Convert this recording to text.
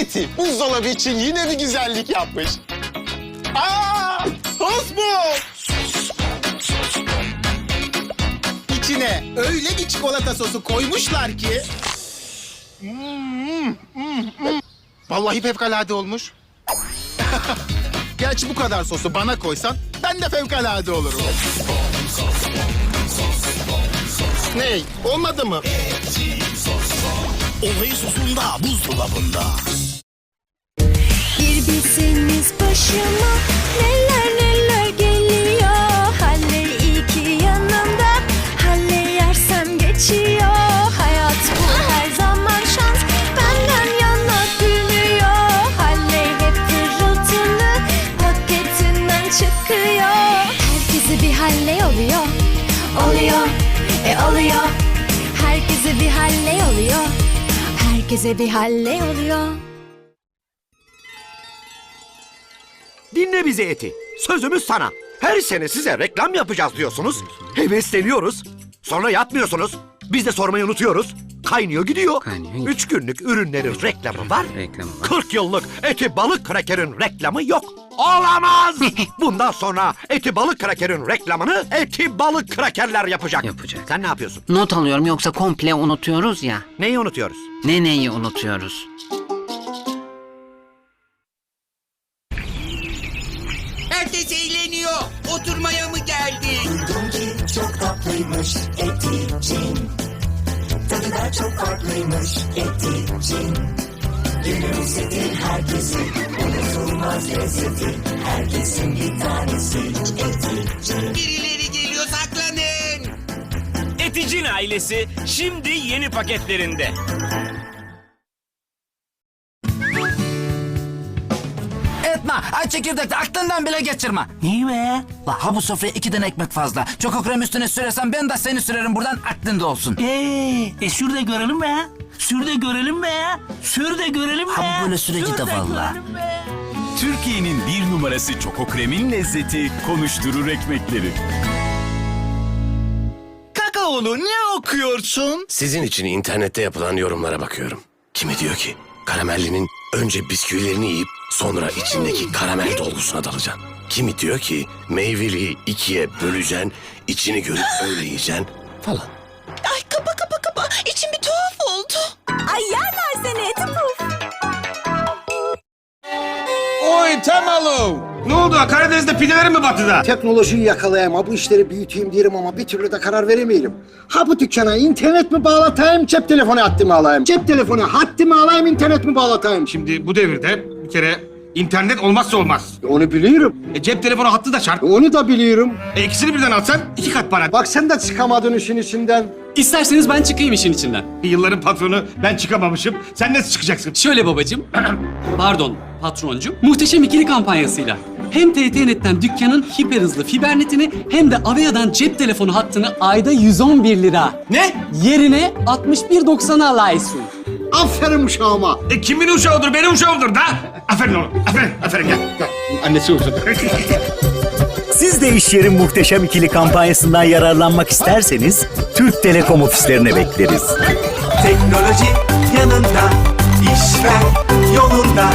Eti buzdolabı için yine bir güzellik yapmış. Aa! Sos bu! İçine öyle bir çikolata sosu koymuşlar ki... Mm, mm, mm. Vallahi fevkalade olmuş. Gerçi bu kadar sosu bana koysan ben de fevkalade olurum. Ne? Olmadı mı? Olayı sosunda buzdolabında. Bilseniz başıma. Neler neler geliyor. Halle iyi ki yanımda. Halle yersem geçiyor. Hayat bu her zaman şans. Benden yana gülüyor. Halle hep pırıltılı Paketinden çıkıyor. Herkese bir halle oluyor. Oluyor, e oluyor. Herkese bir halle oluyor. Herkese bir halle oluyor Dinle bizi Eti. Sözümüz sana. Her sene size reklam yapacağız diyorsunuz. Hevesleniyoruz. Sonra yapmıyorsunuz. Biz de sormayı unutuyoruz. Kaynıyor gidiyor. Kaynıyor gidiyor. Üç günlük ürünlerin reklamı var. Reklamı var. 40 yıllık eti balık krakerin reklamı yok. Olamaz! Bundan sonra eti balık krakerin reklamını eti balık krakerler yapacak. Yapacak. Sen ne yapıyorsun? Not alıyorum yoksa komple unutuyoruz ya. Neyi unutuyoruz? Ne neyi unutuyoruz? Tatlıymış eti cin. Tadı da çok farklıymış eti cin. Günümüzün herkesin unutulmaz lezzeti. Herkesin bir tanesi eti cin. Birileri geliyor saklanın. Eticin ailesi şimdi yeni paketlerinde. Ay çekirdekte aklından bile geçirme. Niye be? La ha bu sofraya iki tane ekmek fazla. Çok krem üstüne sürersen ben de seni sürerim buradan aklında olsun. Ee, e sür de görelim be. Sür de görelim be. Sür de görelim be. Ha bu böyle süreci Sür de valla. Türkiye'nin bir numarası Çoko Krem'in lezzeti konuşturur ekmekleri. Kakaolu ne okuyorsun? Sizin için internette yapılan yorumlara bakıyorum. Kimi diyor ki karamellinin önce bisküvilerini yiyip sonra içindeki karamel dolgusuna dalacaksın. Kimi diyor ki meyveliği ikiye böleceksin, içini görüp öyle yiyeceksin falan. Oy Temalu! Ne oldu? Karadeniz'de pidelerin mi battı da? Teknolojiyi yakalayayım, ha bu işleri büyüteyim diyelim ama bir türlü de karar veremeyelim. Ha bu dükkana internet mi bağlatayım, cep telefonu hattımı alayım? Cep telefonu hattımı alayım, internet mi bağlatayım? Şimdi bu devirde bir kere internet olmazsa olmaz. Onu biliyorum, E, cep telefonu hattı da şart. onu da biliyorum. E, ikisini birden alsan iki kat para. Bak sen de çıkamadın işin içinden. İsterseniz ben çıkayım işin içinden. Yılların patronu ben çıkamamışım. Sen nasıl çıkacaksın? Şöyle babacığım, pardon patroncum, muhteşem ikili kampanyasıyla hem TTNet'ten dükkanın hiper hızlı fibernetini hem de Avea'dan cep telefonu hattını ayda 111 lira. Ne? Yerine 61.90'a alaysın. Aferin uşağıma. E, kimin uşağıdır? Benim uşağımdır da. Aferin oğlum. Aferin. Aferin gel. gel. Annesi olsun. Siz de iş yerin muhteşem ikili kampanyasından yararlanmak isterseniz Türk Telekom ofislerine bekleriz. Teknoloji yanında, işler yolunda.